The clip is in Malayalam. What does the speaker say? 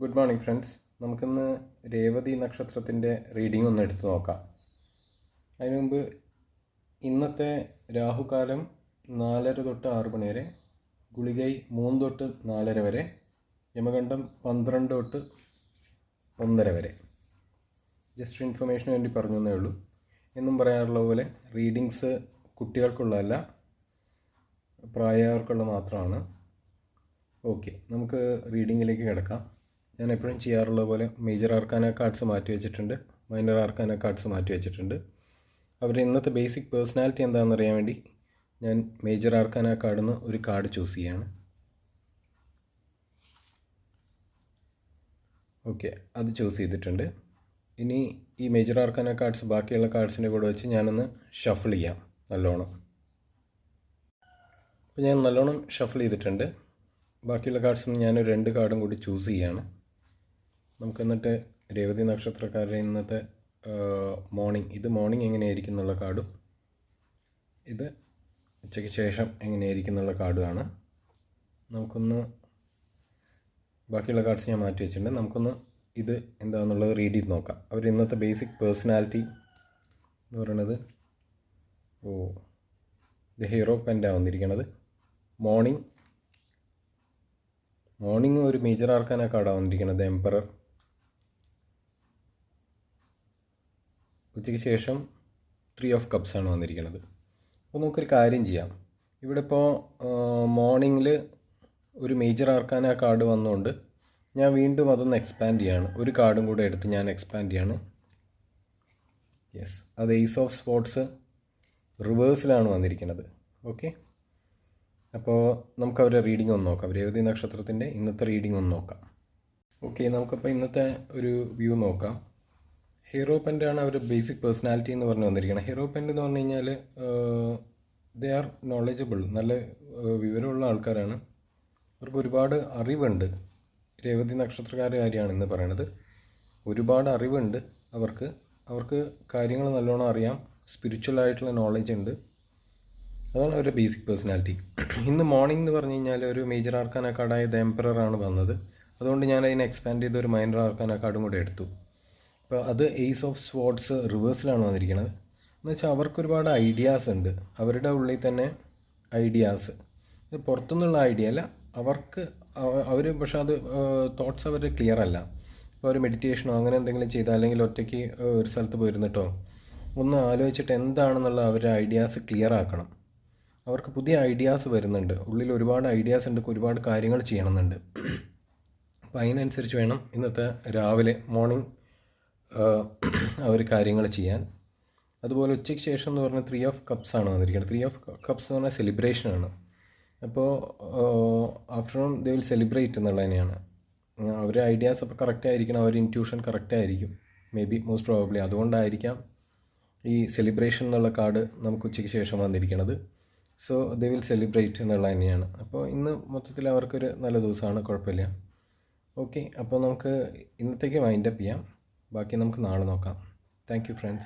ഗുഡ് മോർണിംഗ് ഫ്രണ്ട്സ് നമുക്കിന്ന് രേവതി നക്ഷത്രത്തിന്റെ റീഡിംഗ് ഒന്ന് എടുത്തു നോക്കാം. അതിനു മുമ്പ് ഇന്നത്തെ രാഹുകാലം നാലര തൊട്ട് ആറ് മണി വരെ ഗുളികൈ മൂന്ന് തൊട്ട് നാലര വരെ യമകണ്ഠം പന്ത്രണ്ട് തൊട്ട് ഒന്നര വരെ. ജസ്റ്റ് ഇൻഫർമേഷന് വേണ്ടി പറഞ്ഞു എന്നേ ഉള്ളൂ. എന്നും പറയാറുള്ള പോലെ റീഡിങ്സ് കുട്ടികൾക്കുള്ളതല്ല പ്രായവർക്കുള്ള മാത്രമാണ്. ഓക്കെ നമുക്ക് റീഡിങ്ങിലേക്ക് കിടക്കാം. ഞാൻ എപ്പോഴും ചെയ്യാറുള്ള പോലെ മേജർ ആർക്കാന കാർഡ്സ് മാറ്റി വെച്ചിട്ടുണ്ട്. മൈനർ ആർക്കാന കാർഡ്സ് മാറ്റി വെച്ചിട്ടുണ്ട്. അവരുടെ ഇന്നത്തെ ബേസിക് പേഴ്സണാലിറ്റി എന്താണെന്ന് അറിയാൻ വേണ്ടി ഞാൻ മേജർ ആർക്കാന കാർഡിൽ നിന്ന് ഒരു കാർഡ് ചൂസ് ചെയ്യാണ്. ഓക്കെ അത് ചൂസ് ചെയ്തിട്ടുണ്ട്. ഇനി ഈ മേജർ ആർക്കാന കാർഡ്സ് ബാക്കിയുള്ള കാർഡ്സിന്റെ കൂടെ വെച്ച് ഞാനൊന്ന് ഷഫിൾ ചെയ്യാം നല്ലോണം. അപ്പോൾ ഞാൻ നല്ലോണം ഷഫിൾ ചെയ്തിട്ടുണ്ട്. ബാക്കിയുള്ള കാർഡ്സ് ഞാൻ രണ്ട് കാർഡും കൂടി ചൂസ് ചെയ്യാണ്. നമുക്ക് എന്നിട്ട് രേവതി നക്ഷത്രക്കാരുടെ ഇന്നത്തെ മോർണിംഗ് ഇത് മോർണിംഗ് എങ്ങനെയായിരിക്കും എന്നുള്ള കാർഡും ഇത് ഉച്ചയ്ക്ക് ശേഷം എങ്ങനെയായിരിക്കും എന്നുള്ള കാർഡുമാണ്. നമുക്കൊന്ന് ബാക്കിയുള്ള കാർഡ്സ് ഞാൻ മാറ്റി വെച്ചിട്ടുണ്ട്. നമുക്കൊന്ന് ഇത് എന്താണെന്നുള്ളത് റീഡ് ചെയ്ത് നോക്കാം. അവർ ഇന്നത്തെ ബേസിക് പേഴ്സണാലിറ്റി എന്ന് പറയണത് ഓ ഇത് ഹീറോ പെന്റാണ് വന്നിരിക്കണത്. മോർണിംഗ് മോർണിംഗ് ഒരു മേജർ ആർക്കാന കാർഡാണ് വന്നിരിക്കുന്നത് എംപറർ ഉച്ചയ്ക്ക് ശേഷം ത്രീ ഓഫ് കപ്സ് ആണ് വന്നിരിക്കുന്നത്. അപ്പോൾ നമുക്കൊരു കാര്യം ചെയ്യാം. ഇവിടെ ഇപ്പോൾ മോർണിംഗിൽ ഒരു മേജർ ആർക്കാൻ ആ കാർഡ് വന്നുകൊണ്ട് ഞാൻ വീണ്ടും അതൊന്ന് എക്സ്പാൻഡ് ചെയ്യാണ്. ഒരു കാർഡും കൂടെ എടുത്ത് ഞാൻ എക്സ്പാൻഡ് ചെയ്യാണ്. യെസ് അത് എയ്സ് ഓഫ് സ്പോർട്സ് റിവേഴ്സിലാണ് വന്നിരിക്കുന്നത്. ഓക്കെ അപ്പോൾ നമുക്ക് അവരുടെ റീഡിംഗ് ഒന്ന് നോക്കാം. രേവതി നക്ഷത്രത്തിന്റെ ഇന്നത്തെ റീഡിംഗ് ഒന്ന് നോക്കാം. ഓക്കെ നമുക്കപ്പോൾ ഇന്നത്തെ ഒരു വ്യൂ നോക്കാം. ഹീറോ പെന്റാണ് അവർ ബേസിക് പേഴ്സണാലിറ്റി എന്ന് പറഞ്ഞ് വന്നിരിക്കുന്നത്. ഹീറോ പെന്റ് എന്ന് പറഞ്ഞു കഴിഞ്ഞാൽ ദേ ആർ നോളജബിൾ നല്ല വിവരമുള്ള ആൾക്കാരാണ്. അവർക്ക് ഒരുപാട് അറിവുണ്ട്. രേവതി നക്ഷത്രക്കാരുടെ കാര്യമാണ് ഇന്ന് പറയണത്. ഒരുപാട് അറിവുണ്ട് അവർക്ക്. അവർക്ക് കാര്യങ്ങൾ നല്ലോണം അറിയാം. സ്പിരിച്വൽ ആയിട്ടുള്ള നോളജ് ഉണ്ട്. അതാണ് അവരുടെ ബേസിക് പേഴ്സണാലിറ്റി ഇന്ന് മോർണിംഗ് എന്ന് പറഞ്ഞു കഴിഞ്ഞാൽ ഒരു മേജർ ആർക്കാന കാർഡായ ദ എംപററാണ് വന്നത്. അതുകൊണ്ട് ഞാൻ അതിനെ എക്സ്പാൻഡ് ചെയ്ത് ഒരു മൈനർ ആർക്കാന കാർഡും കൂടെ എടുത്തു. അപ്പോൾ അത് എയ്സ് ഓഫ് സ്പോർട്സ് റിവേഴ്സിലാണ് വന്നിരിക്കുന്നത് എന്ന് വെച്ചാൽ അവർക്ക് ഒരുപാട് ഐഡിയാസ് ഉണ്ട്. അവരുടെ ഉള്ളിൽ തന്നെ ഐഡിയാസ് ഇത് പുറത്തുനിന്നുള്ള ഐഡിയ അല്ല. അവർക്ക് അവർ പക്ഷേ അത് തോട്ട്സ് അവരുടെ ക്ലിയർ അല്ല. ഇപ്പോൾ ഒരു മെഡിറ്റേഷനോ അങ്ങനെ എന്തെങ്കിലും ചെയ്താൽ അല്ലെങ്കിൽ ഒറ്റയ്ക്ക് ഒരു സ്ഥലത്ത് പോയിരുന്നിട്ടോ ഒന്ന് ആലോചിച്ചിട്ട് എന്താണെന്നുള്ള അവരുടെ ഐഡിയാസ് ക്ലിയർ ആക്കണം. അവർക്ക് പുതിയ ഐഡിയാസ് വരുന്നുണ്ട്. ഉള്ളിൽ ഒരുപാട് ഐഡിയാസ് ഉണ്ട് ഒരുപാട് കാര്യങ്ങൾ ചെയ്യണമെന്നുണ്ട്. അപ്പോൾ അതിനനുസരിച്ച് വേണം ഇന്നത്തെ രാവിലെ മോർണിംഗ് അവർ കാര്യങ്ങൾ ചെയ്യാൻ. അതുപോലെ ഉച്ചയ്ക്ക് ശേഷം എന്ന് പറഞ്ഞാൽ ത്രീ ഓഫ് കപ്സ് ആണ് വന്നിരിക്കുന്നത്. ത്രീ ഓഫ് കപ്സ് എന്ന് പറഞ്ഞാൽ സെലിബ്രേഷനാണ് അപ്പോൾ ആഫ്റ്റർനൂൺ ദേ വിൽ സെലിബ്രേറ്റ് എന്നുള്ളത് തന്നെയാണ് അവരുടെ ഐഡിയാസ് അപ്പോൾ കറക്റ്റ് ആയിരിക്കണം അവർ ഇന്റ്യൂഷൻ കറക്റ്റ് ആയിരിക്കും. മേ ബി മോസ്റ്റ് പ്രോബബ്ലി അതുകൊണ്ടായിരിക്കാം ഈ സെലിബ്രേഷൻ എന്നുള്ള കാർഡ് നമുക്ക് ഉച്ചയ്ക്ക് ശേഷം വന്നിരിക്കുന്നത്. സോ ദേ വിൽ സെലിബ്രേറ്റ് എന്നുള്ളത് തന്നെയാണ് അപ്പോൾ ഇന്ന് മൊത്തത്തിൽ അവർക്കൊരു നല്ല ദിവസമാണ് കുഴപ്പമില്ല. ഓക്കെ അപ്പോൾ നമുക്ക് ഇന്നത്തേക്ക് വൈൻഡപ്പ് ചെയ്യാം. ബാക്കി നമുക്ക് നാളെ നോക്കാം. Thank you, friends.